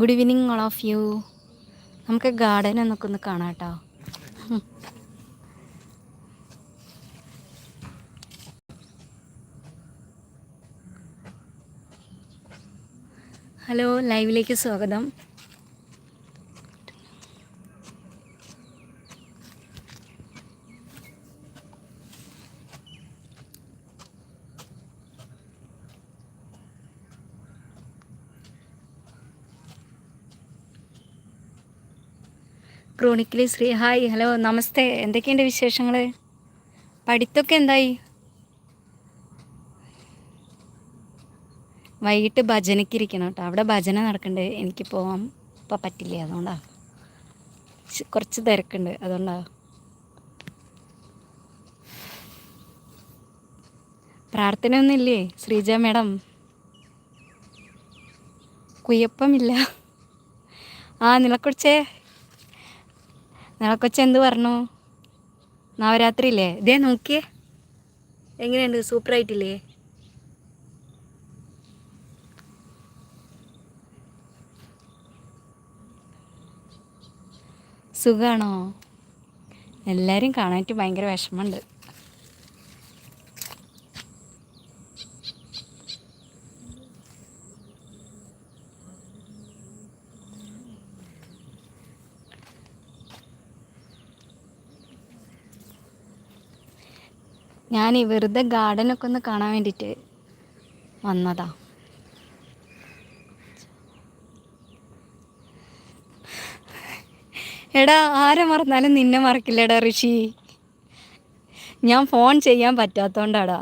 Good evening all of you നമുക്ക് garden എന്നൊക്കെ ഒന്ന് കാണാം കേട്ടോ. ഹലോ ലൈവിലേക്ക് സ്വാഗതം. ക്രോണിക്കലി ശ്രീ ഹായ് ഹലോ നമസ്തേ. എന്തൊക്കെയുണ്ട് വിശേഷങ്ങൾ പഠിത്തമൊക്കെ എന്തായി? വൈകിട്ട് ഭജനയ്ക്ക് ഇരിക്കണം കേട്ടോ. അവിടെ ഭജന നടക്കണ്ട്. എനിക്ക് പോകാൻ ഇപ്പം പറ്റില്ല? അതുകൊണ്ടാണ് കുറച്ച് തിരക്കുണ്ട്. അതുകൊണ്ടാണ് പ്രാർത്ഥന ഒന്നുമില്ലേ ശ്രീജ മേഡം? കുയപ്പമില്ല ആ നിലക്കൊച്ചേ നിലക്കൊച്ച എന്ത് പറഞ്ഞു? നവരാത്രി ഇല്ലേ ഇതേ നോക്കിയേ. എങ്ങനെയുണ്ട്? സൂപ്പർ ആയിട്ടില്ലേ സുഖാണോ? എല്ലാവരും കാണാനായിട്ട് ഭയങ്കര വിഷമമുണ്ട്. ഞാൻ ഈ വെറുതെ ഗാർഡനൊക്കെ ഒന്ന് കാണാൻ വേണ്ടിയിട്ട് വന്നതാ. എടാ ആരെ മറന്നാലും നിന്നെ മറക്കില്ലടാ ഋഷി. ഞാൻ ഫോൺ ചെയ്യാൻ പറ്റാത്തോണ്ടാടാ.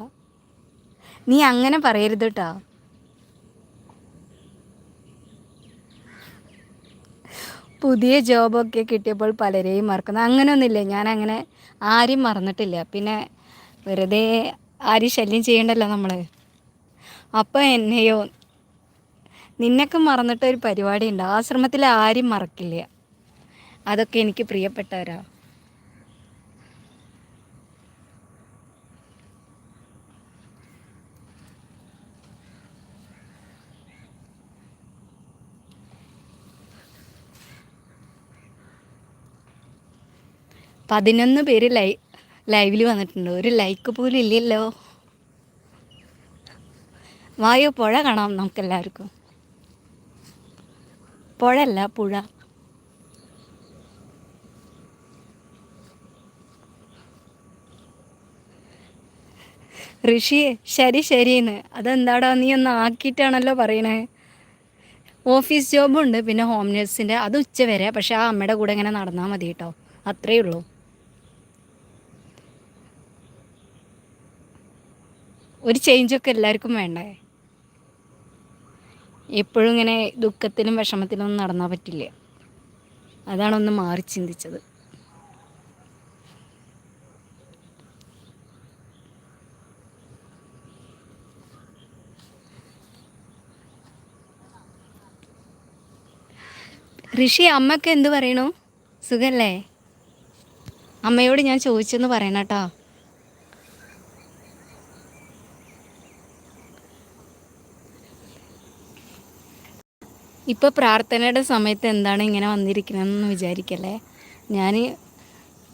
നീ അങ്ങനെ പറയരുത് കേട്ടാ പുതിയ ജോബൊക്കെ കിട്ടിയപ്പോൾ പലരെയും മറക്കുന്നു. അങ്ങനെയൊന്നുമില്ല. ഞാൻ അങ്ങനെ ആരെയും മറന്നിട്ടില്ല. പിന്നെ വെറുതെ ആരും ശല്യം ചെയ്യണ്ടല്ലോ നമ്മൾ അപ്പോൾ എന്നെയോ നിന്നൊക്കെ മറന്നിട്ട് ഒരു പരിപാടി ഉണ്ട് ആശ്രമത്തിൽ ആരും മറക്കില്ല. അതൊക്കെ എനിക്ക് പ്രിയപ്പെട്ടവരാ. പതിനൊന്ന് പേര് ലൈ ലൈവിൽ വന്നിട്ടുണ്ട്. ഒരു ലൈക്ക് പോലും ഇല്ലല്ലോ. വായോ പുഴ കാണാം നമുക്കെല്ലാവർക്കും. പുഴയല്ല പുഴ. ഋഷി ശരി ശരിന്ന് അതെന്താടാ നീ ഒന്ന് ആക്കിയിട്ടാണല്ലോ പറയണേ? ഓഫീസ് ജോബുണ്ട് പിന്നെ ഹോം നേഴ്സിന്റെ അത് ഉച്ച വരെ പക്ഷേ ആ അമ്മയുടെ കൂടെ ഇങ്ങനെ നടന്നാൽ മതി കേട്ടോ അത്രയേ ഉള്ളൂ. ഒരു ചേഞ്ചൊക്കെ എല്ലാവർക്കും വേണ്ടേ? എപ്പോഴും ഇങ്ങനെ ദുഃഖത്തിലും വിഷമത്തിലും ഒന്നും നടന്നാൽ പറ്റില്ല. അതാണ് ഒന്ന് മാറി ചിന്തിച്ചത്. ഋഷി അമ്മയ്ക്ക് എന്ത് പറയണു? സുഖല്ലേ? അമ്മയോട് ഞാൻ ചോദിച്ചെന്ന് പറയണം കേട്ടോ. ഇപ്പോൾ പ്രാർത്ഥനയുടെ സമയത്ത് എന്താണ് ഇങ്ങനെ വന്നിരിക്കണമെന്ന് വിചാരിക്കല്ലേ? ഞാൻ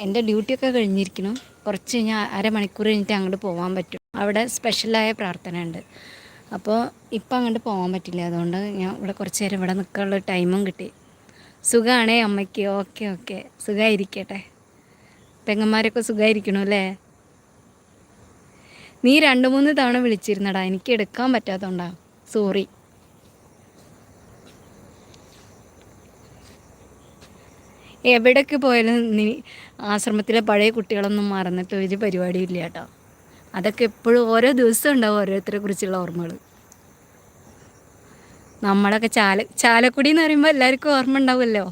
എന്റെ ഡ്യൂട്ടിയൊക്കെ കഴിഞ്ഞിരിക്കുന്നു കുറച്ച് കഴിഞ്ഞാൽ അരമണിക്കൂർ കഴിഞ്ഞിട്ട് അങ്ങോട്ട് പോകാൻ പറ്റും. അവിടെ സ്പെഷ്യലായ പ്രാർത്ഥന ഉണ്ട് അപ്പോൾ ഇപ്പം അങ്ങോട്ട് പോകാൻ പറ്റില്ല. അതുകൊണ്ട് ഞാൻ ഇവിടെ കുറച്ച് നേരം ഇവിടെ നിൽക്കാനുള്ള ടൈമും കിട്ടി. സുഖമാണേ അമ്മയ്ക്ക്. Okay okay. സുഖമായിരിക്കട്ടെ പെങ്ങന്മാരൊക്കെ സുഖമായിരിക്കണു അല്ലേ? നീ രണ്ട് മൂന്ന് തവണ വിളിച്ചിരുന്നടാ. എനിക്ക് എടുക്കാൻ പറ്റാത്തതുകൊണ്ടാണ് സോറി. എവിടേക്ക് പോയാലും നീ ആശ്രമത്തിലെ പഴയ കുട്ടികളൊന്നും മറന്നിട്ട് ഒരു പരിപാടിയില്ല കേട്ടോ. അതൊക്കെ എപ്പോഴും ഓരോ ദിവസം ഉണ്ടാവും ഓരോരുത്തരെ കുറിച്ചുള്ള ഓർമ്മകൾ. നമ്മളൊക്കെ ചാല ചാലക്കുടി എന്ന് പറയുമ്പോൾ എല്ലാവർക്കും ഓർമ്മ ഉണ്ടാവുമല്ലോ.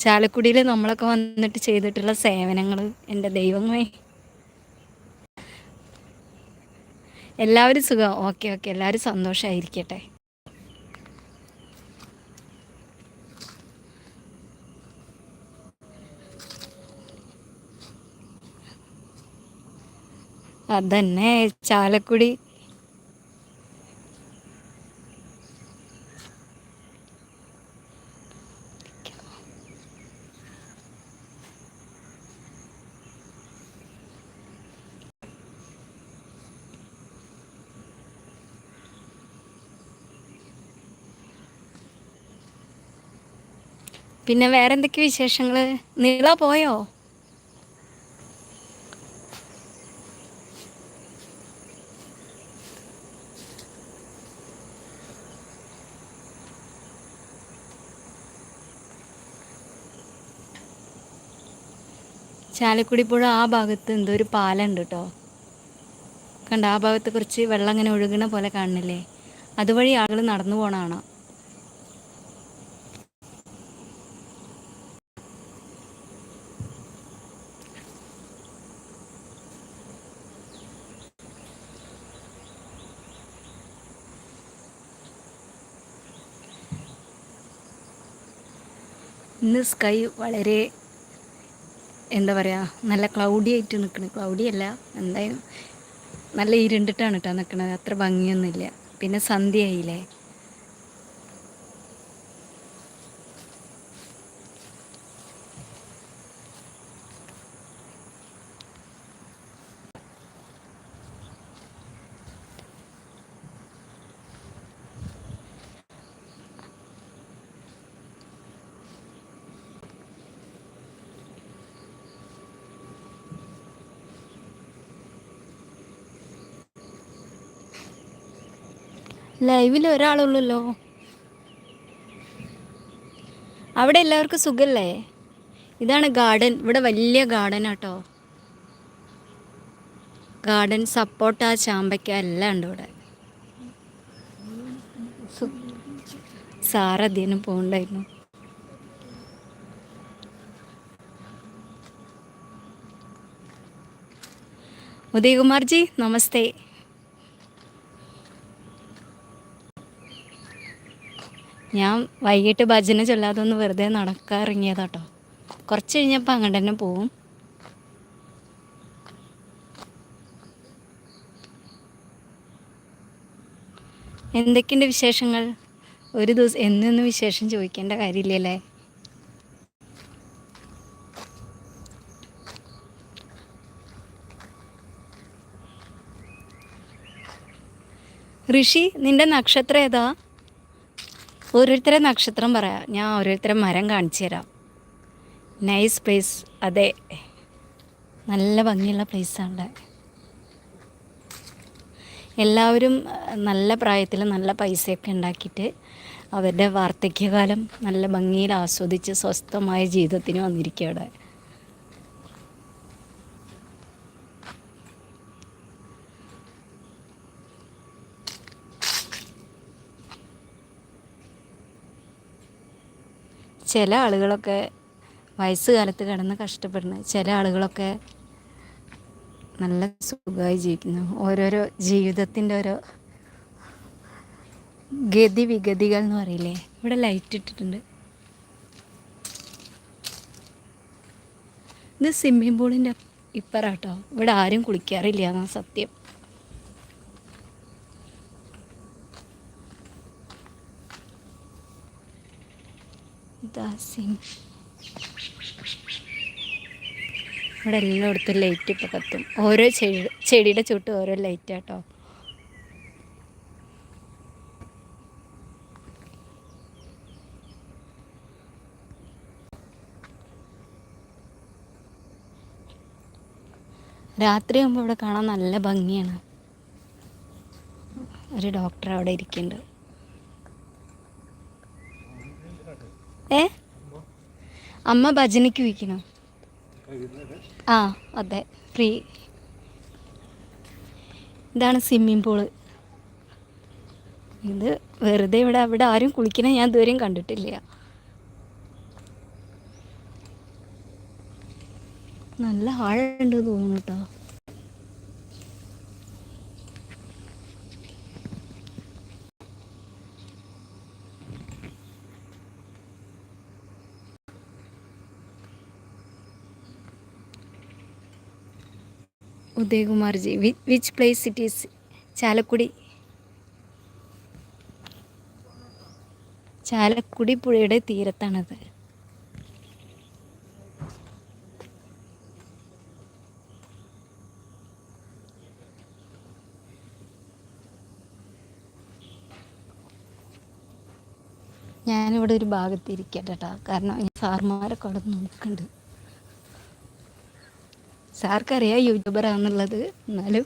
ചാലക്കുടിയിൽ നമ്മളൊക്കെ വന്നിട്ട് ചെയ്തിട്ടുള്ള സേവനങ്ങൾ എന്റെ ദൈവമേ. എല്ലാവരും സുഖം. Okay okay. എല്ലാവരും സന്തോഷമായിരിക്കട്ടെ. അതന്നെ ചാലക്കുടി. പിന്നെ വേറെന്തൊക്കെ വിശേഷങ്ങൾ നീള പോയോ? ചാലക്കുടി പുഴ ആ ഭാഗത്ത് എന്തോ ഒരു പാലമുണ്ട് കേട്ടോ കണ്ട? ആ ഭാഗത്ത് കുറച്ച് വെള്ളം ഇങ്ങനെ ഒഴുകണ പോലെ കാണുന്നില്ലേ? അതുവഴി ആളുകൾ നടന്നു പോണാണ് ഇന്ന് സ്കൈ വളരെ എന്താ പറയുക നല്ല ക്ലൗഡി ആയിട്ട് നിൽക്കുന്നത് ക്ലൗഡി അല്ല എന്തായാലും നല്ല ഇരുണ്ടിട്ടാണ് കേട്ടോ നിൽക്കണത് അത്ര ഭംഗിയൊന്നുമില്ല. പിന്നെ സന്ധ്യയായില്ലേ? ലൈവിൽ ഒരാളുള്ളല്ലോ. അവിടെ എല്ലാവർക്കും സുഖല്ലേ? ഇതാണ് ഗാർഡൻ. ഇവിടെ വലിയ ഗാർഡൻ ആട്ടോ ഗാർഡൻ സപ്പോർട്ട് ആ ചാമ്പയ്ക്ക എല്ലാം ഉണ്ട് ഇവിടെ. സാറധ്യനും പോകണ്ടായിരുന്നു ഉദയകുമാർജി നമസ്തേ. ഞാൻ വൈകിട്ട് ഭജന ചൊല്ലാതെ ഒന്ന് വെറുതെ നടക്കാൻ ഇറങ്ങിയതാട്ടോ കുറച്ച് കഴിഞ്ഞപ്പോൾ അങ്ങോട്ട് തന്നെ പോവും. എന്തൊക്കെയുണ്ട് വിശേഷങ്ങൾ? ഒരു ദിവസം എന്നൊന്നും വിശേഷം ചോദിക്കേണ്ട കാര്യമില്ലല്ലേ? ഋഷി നിന്റെ നക്ഷത്രം ഏതാ? ഓരോരുത്തരെ നക്ഷത്രം പറയാം. ഞാൻ ഓരോരുത്തരെ മരം കാണിച്ചു തരാം. നൈസ് പ്ലേസ് അതെ. നല്ല ഭംഗിയുള്ള പ്ലേസാണ് എല്ലാവരും നല്ല പ്രായത്തിൽ നല്ല പൈസയൊക്കെ ഉണ്ടാക്കിയിട്ട് അവരുടെ വാർദ്ധക്യകാലം നല്ല ഭംഗിയിൽ ആസ്വദിച്ച് സ്വസ്ഥമായ ജീവിതത്തിന് വന്നിരിക്കുക അവിടെ ചില ആളുകളൊക്കെ വയസ്സുകാലത്ത് കിടന്ന് കഷ്ടപ്പെടുന്നത് ചില ആളുകളൊക്കെ നല്ല സുഖമായി ജീവിക്കുന്നു. ഓരോരോ ജീവിതത്തിന്റെ ഓരോ ഗതി വിഗതികൾ എന്ന് പറയില്ലേ? ഇവിടെ ലൈറ്റ് ഇട്ടിട്ടുണ്ട്. ഇത് സ്വിമ്മിംഗ് പൂളിന്റെ ഇപ്പറാട്ടോ. ഇവിടെ ആരും കുളിക്കാറില്ല സത്യം. സിം ഇവിടെ എല്ലായിടത്തും ലൈറ്റ് ഇപ്പോൾ കത്തും. ഓരോ ചെടി ചെടിയുടെ ചുട്ടും ഓരോ ലൈറ്റാട്ടോ രാത്രിയാകുമ്പോൾ ഇവിടെ കാണാൻ നല്ല ഭംഗിയാണ്. ഒരു ഡോക്ടർ അവിടെ ഇരിക്കുന്നുണ്ട്. ഏ? അമ്മ ഭജനയ്ക്ക് വയ്ക്കണം ആ അതെ. ഫ്രീ. ഇതാണ് സ്വിമ്മിംഗ് പൂൾ. ഇത് വെറുതെ ഇവിടെ അവിടെ ആരും കുളിക്കണ ഞാൻ ഇതുവരെയും കണ്ടിട്ടില്ല. നല്ല ആഴുണ്ട് തോന്നുന്നു കേട്ടോ Udayakumarji which place it is Chalakudy. Chalakudy പുഴയുടെ തീരത്താണത്. ഞാനിവിടെ ഒരു ഭാഗത്തിരിക്കട്ടെ കേട്ടോ കാരണം സാർമാരൊക്കെ അവിടെ നോക്കുന്നുണ്ട് സാർക്കറിയാം യൂട്യൂബറാണെന്നുള്ളത് എന്നാലും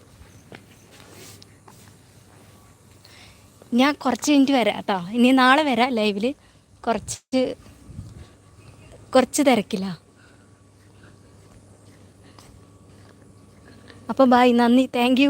ഞാൻ കുറച്ച് മിനിറ്റ് വരാം കേട്ടോ. ഇനി നാളെ വരാം ലൈവിൽ കുറച്ച് കുറച്ച് തിരക്കില്ല അപ്പോൾ ബായ് നന്ദി. താങ്ക്